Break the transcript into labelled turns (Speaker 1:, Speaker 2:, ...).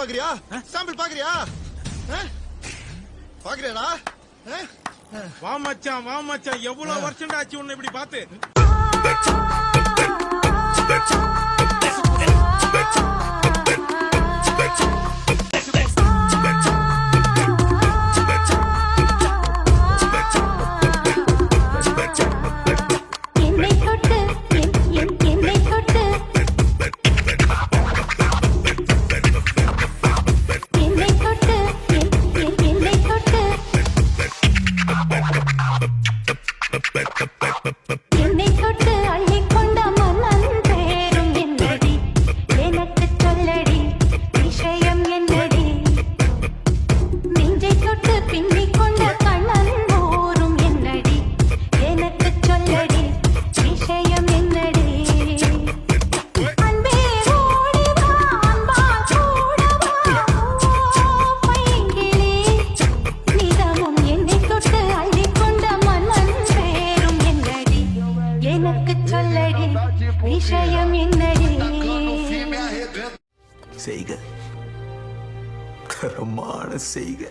Speaker 1: பாக்குறியா? சாம்பிள் பாக்குறியா? பாக்குறியாடா?
Speaker 2: வா மச்சான் வா மச்சான். எவ்வளவு வருஷம் ஆச்சு உன்னை இப்படி பாத்து
Speaker 3: என்னை தொட்டு அள்ளிக்க விஷயம் என்னடி
Speaker 4: செய்க கரமான செய்க